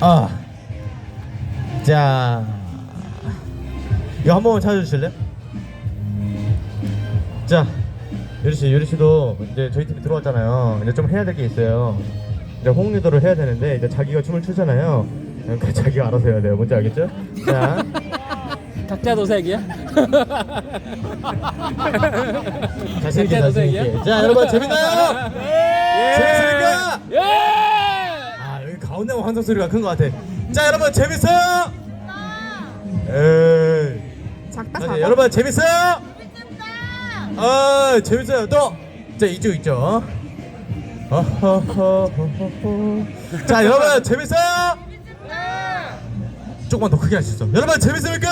아, 자, 이거 한 번만 찾아주실래요? 자, 유리 씨, 유리 씨도 이제 저희 팀에 들어왔잖아요. 이제 좀 해야 될 게 있어요. 이제 홍 리더를 해야 되는데 이제 자기가 춤을 추잖아요. 그러니까 자기가 알아서 해야 돼요. 뭔지 알겠죠? 자, 각자 도색이야? 자신 있게 각자 도색이야? 자신 있게. 자, 여러분 재밌나요? 재밌습니까? 예! 가운데만 환성 소리가 큰 것 같아. 자 여러분 재밌어요? 에이. 작다 자, 작아. 여러분 재밌어요? 아 재밌어요. 또. 자 이쪽 있죠. 어허허허허허. 자 여러분 재밌어요? 조금만 더 크게 할 수 있어. 여러분 재밌습니까?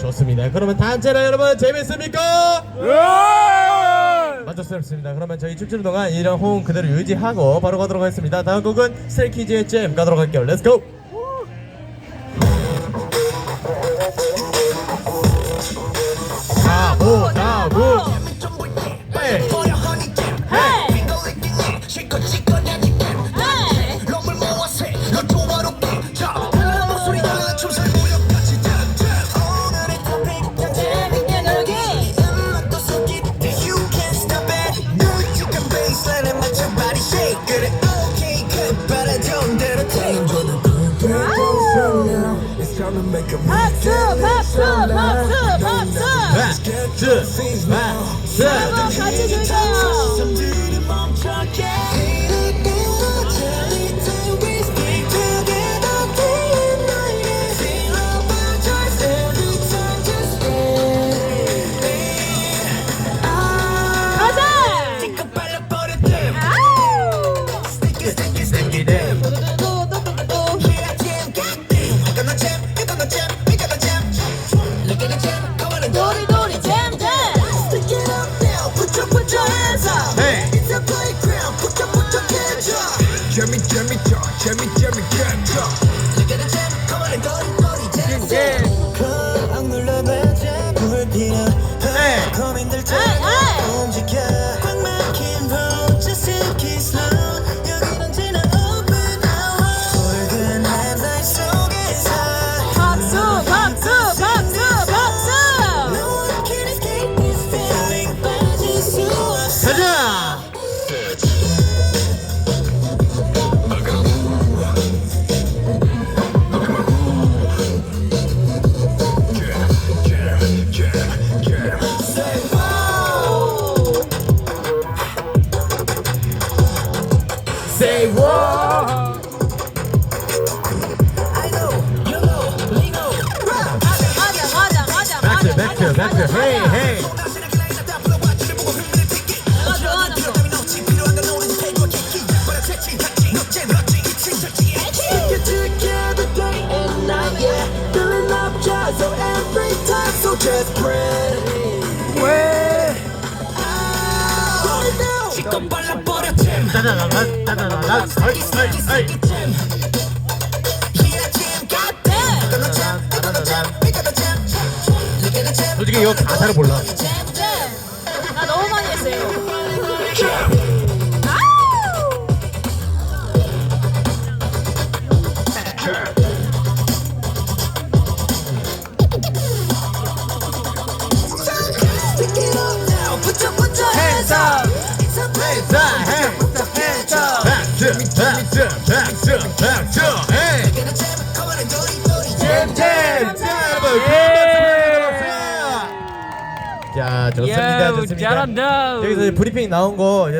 좋습니다. 그러면 단체로 여러분 재밌습니까? 만족스럽습니다. 그러면 저희 춤추는 동안 이런 호응 그대로 유지하고 바로 가도록 하겠습니다. 다음 곡은 스트레이키즈의 잼 가도록 할게요. 렛츠 고! 가보 가보 박수 박수 박수 박수. 박스 박스 한번 같이 줄까요? 가자. 아우. 도리도리 잼잼. 헤이 Jimmy, Jimmy, Jimmy, Jimmy, Jimmy, Say what? 가자 가자 가자 Back to 가자 back to back to hey hey 내가 좋아하는 거. Just pray. 왜? 지금 솔직히 이거 가사를 몰라. 나 너무 많이 했어요. 잼 잼 자 좋습니다 야, 좋습니다 잘한다. 여기서 이제 브리핑 나온 거